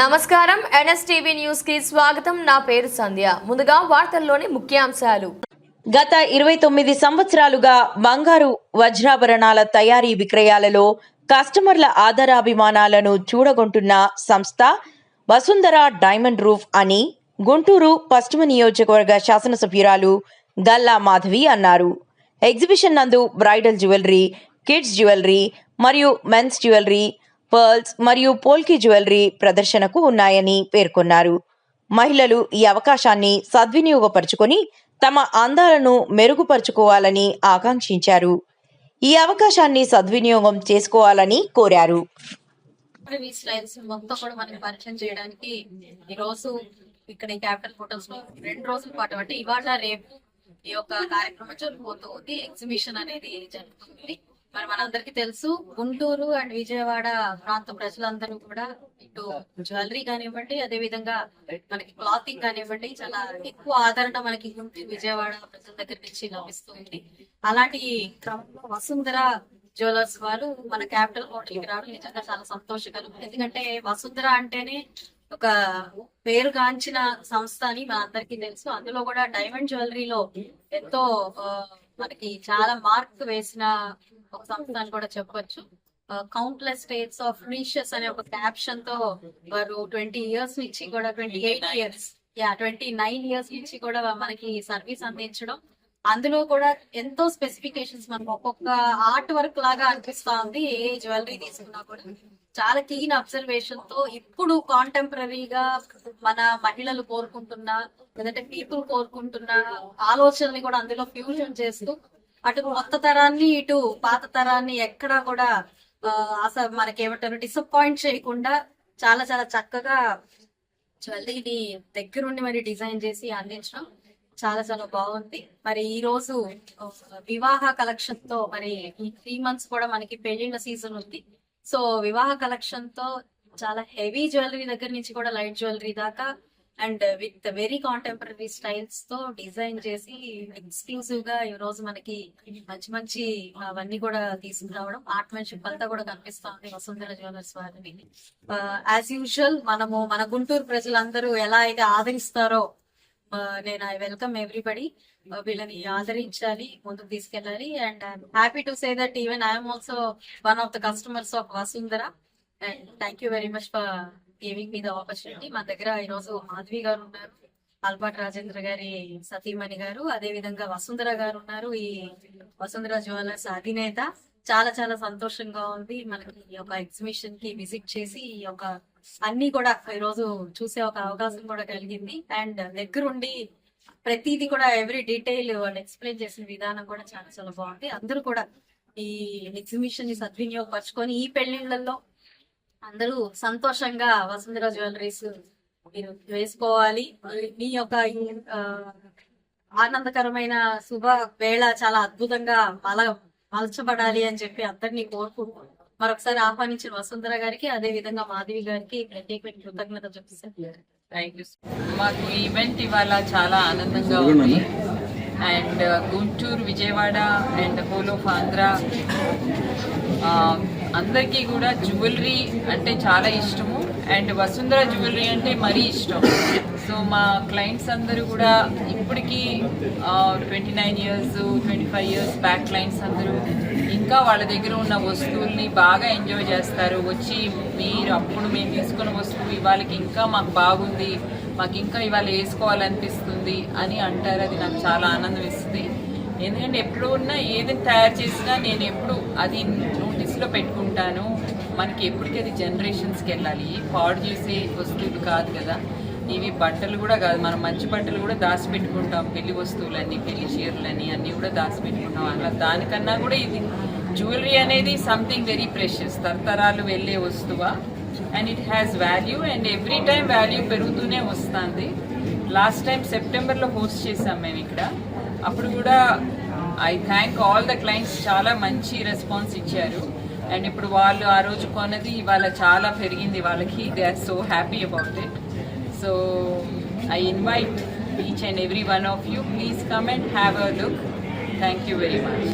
నమస్కారం. ఎన్ఎస్టీవీ న్యూస్కి స్వాగతం. నా పేరు సంధ్య. ముందుగా వార్తల్లోని ముఖ్యాంశాలు. గత ఇరవై తొమ్మిది సంవత్సరాలుగా బంగారు వజ్రాభరణాల తయారీ విక్రయాలలో కస్టమర్ల ఆదరాభిమానాలను చూడగొంటున్న సంస్థ వసుంధర డైమండ్ రూఫ్ అని గుంటూరు పశ్చిమ నియోజకవర్గ శాసనసభ్యురాలు గల్లా మాధవి అన్నారు. ఎగ్జిబిషన్ నందు బ్రైడల్ జ్యువెలరీ కిడ్స్ జ్యువెలరీ మరియు మెన్స్ జ్యువెలరీ పర్ల్స్ మరియు పోల్కి జ్యువెలరీ ప్రదర్శనకు ఉన్నాయని పేర్కొన్నారు. మహిళలు ఈ అవకాశాన్ని సద్వినియోగపరుచుకొని తమ అందాలను మెరుగుపరుచుకోవాలని ఆకాంక్షించారు. ఈ అవకాశాన్ని సద్వినియోగం చేసుకోవాలని కోరారు. మొత్తం కూడా మనకి పరిచయం చేయడానికి ఈ రోజు ఇక్కడ క్యాపిటల్ ఫోటోస్లో రెండు రోజుల పాటు అంటే ఇవాళ రేపు ఈ యొక్క కార్యక్రమం జరుగుతుంది ఎగ్జిబిషన్ అనేది జరుగుతుంది. మరి మనందరికి తెలుసు గుంటూరు అండ్ విజయవాడ ప్రాంత ప్రజలందరూ కూడా ఇటు జ్యువెలరీ కానివ్వండి అదే విధంగా మనకి క్లాతింగ్ కానివ్వండి చాలా ఎక్కువ ఆదరణ మనకి గుంటూరు విజయవాడ ప్రజల దగ్గర నుంచి లభిస్తుంది అలాంటి క్రమంలో వసుంధర జ్యువెలర్స్ వారు మన క్యాపిటల్ హోటల్కి రావడం నిజంగా చాలా సంతోషకరం. ఎందుకంటే వసుంధర అంటేనే ఒక పేరుగాంచిన సంస్థ అని మన అందరికీ తెలుసు. అందులో కూడా డైమండ్ జ్యువెలరీలో ఎంతో మనకి చాలా మార్క్ వేసిన ఒక సంస్థ అని కూడా చెప్పొచ్చు. కౌంట్లెస్ స్టేట్స్ ఆఫ్ రీషియస్ అనే ఒక క్యాప్షన్తో వారు ట్వంటీ ఇయర్స్ నుంచి కూడా ట్వంటీ ఎయిట్ ఇయర్స్ యా ట్వంటీ నైన్ ఇయర్స్ నుంచి కూడా మనకి సర్వీస్ అందించడం. అందులో కూడా ఎంతో స్పెసిఫికేషన్స్ మనకు ఒక్కొక్క ఆర్ట్ వర్క్ లాగా అనిపిస్తా ఉంది ఏ జ్యువెలరీ తీసుకున్నా కూడా. చాలా క్లీన్ అబ్జర్వేషన్తో ఇప్పుడు కాంటెంపరీగా మన మహిళలు కోరుకుంటున్న లేదంటే పీపుల్ కోరుకుంటున్న ఆలోచనని కూడా అందులో ఫ్యూజన్ చేస్తూ అటు కొత్త తరాన్ని ఇటు పాత తరాన్ని ఎక్కడా కూడా అసలు మనకి ఏమంటారు డిసప్పాయింట్ చేయకుండా చాలా చాలా చక్కగా జ్యువెలరీని దగ్గరుండి మరి డిజైన్ చేసి అందించడం చాలా చాలా బాగుంది. మరి ఈ రోజు వివాహ కలెక్షన్తో మరి ఈ త్రీ మంత్స్ కూడా మనకి పెళ్ళిళ్ళ సీజన్ ఉంది. సో వివాహ కలెక్షన్తో చాలా హెవీ జ్యువెలరీ దగ్గర నుంచి కూడా లైట్ జ్యువెలరీ దాకా అండ్ విత్ వెరీ కాంటెంపరీ స్టైల్స్తో డిజైన్ చేసి ఎక్స్క్లూసివ్గా ఈ రోజు మనకి మంచి మంచి అవన్నీ కూడా తీసుకురావడం. ఆర్ట్మెన్షిప్ అంతా కూడా కనిపిస్తుంది వసుంధర జ్యువెలర్స్ వారిని యాజ్ యూజువల్ మనము మన గుంటూరు ప్రజలందరూ ఎలా అయితే ఆదరిస్తారో నేను ఐ వెల్కమ్ ఎవ్రీబడి వీళ్ళని ఆదరించాలి ముందుకు తీసుకెళ్ళాలి. And happy to say that even I'm also one of the customers of Vasundhara. And thank you very much for giving me the opportunity. మా దగ్గర ఈరోజు మాధవి గారు ఉన్నారు. అల్పాట్ రాజేంద్ర గారి సతీమణి గారు. అదే విధంగా వసుంధర గారు ఉన్నారు. ఈ వసుంధర జ్యువెలర్స్ అధినేత. చాలా చాలా సంతోషంగా ఉంది. మనకి ఈ యొక్క ఎగ్జిబిషన్కి విజిట్ చేసి ఈ యొక్క అన్ని కూడా ఈ రోజు చూసే ఒక అవకాశం కూడా కలిగింది. అండ్ దగ్గరుండి ప్రతిదీ కూడా ఎవ్రీ డీటెయిల్ వాళ్ళు ఎక్స్ప్లెయిన్ చేసిన విధానం కూడా చాలా చాలా బాగుంది. అందరూ కూడా ఈ ఎగ్జిబిషన్ని సద్వినియోగపరచుకొని ఈ పెళ్ళిళ్ళలో అందరూ సంతోషంగా వసుంధర జ్యువెలరీస్ మీరు వేసుకోవాలి. మీ యొక్క ఆనందకరమైన శుభ వేళ చాలా అద్భుతంగా మల మలచబడాలి అని చెప్పి అందరినీ కోరుకుంటూ మరొకసారి ఆహ్వానించిన వసుంధర గారికి అదే విధంగా మాధవి గారికి ప్రత్యేకమైన కృతజ్ఞత చూపిస్తాను. థ్యాంక్ యూ మాకు ఈ ఈవెంట్ ఇవాళ చాలా ఆనందంగా ఉంది. And Guntur Vijayawada and whole of Andhra అందరికీ కూడా జ్యువెలరీ అంటే చాలా ఇష్టము. అండ్ వసుంధర జ్యువెలరీ అంటే మరీ ఇష్టం. సో మా క్లయింట్స్ అందరూ కూడా ఇప్పటికీ twenty nine years twenty five years back clients అందరూ ఇంకా వాళ్ళ దగ్గర ఉన్న వస్తువుల్ని బాగా ఎంజాయ్ చేస్తారు. వచ్చి మీరు అప్పుడు మేము తీసుకున్న వస్తువు ఇవాళకి ఇంకా మాకు బాగుంది మాకు ఇంకా ఇవాళ వేసుకోవాలనిపిస్తుంది అని అంటారు. అది నాకు చాలా ఆనందం ఇస్తుంది. ఎందుకంటే ఎప్పుడు ఉన్నా ఏదైనా తయారు చేసినా నేను ఎప్పుడు అది నోటీస్లో పెట్టుకుంటాను. మనకి ఎప్పటికీ అది జనరేషన్స్కి వెళ్ళాలి పాడు చేసే వస్తువులు కాదు కదా. ఇవి బట్టలు కూడా కాదు. మనం మంచి బట్టలు కూడా దాచిపెట్టుకుంటాం. పెళ్ళి వస్తువులన్నీ పెళ్ళి చీరలని అన్నీ కూడా దాచిపెట్టుకుంటాం. అలా దానికన్నా కూడా ఇది జ్యువెలరీ అనేది సంథింగ్ వెరీ ప్రెషియస్ తరతరాలు వెళ్ళే వస్తువా? And it has value and every time value పెరుగుతూనే వస్తుంది. లాస్ట్ టైం సెప్టెంబర్లో హోస్ట్ చేసాం మేము ఇక్కడ. అప్పుడు కూడా I thank all the clients చాలా మంచి రెస్పాన్స్ ఇచ్చారు. అండ్ ఇప్పుడు వాళ్ళు ఆ రోజు కొన్నది ఇవాళ చాలా పెరిగింది. వాళ్ళకి they are so happy about it so I invite each and every one of you please come and have a look thank you very much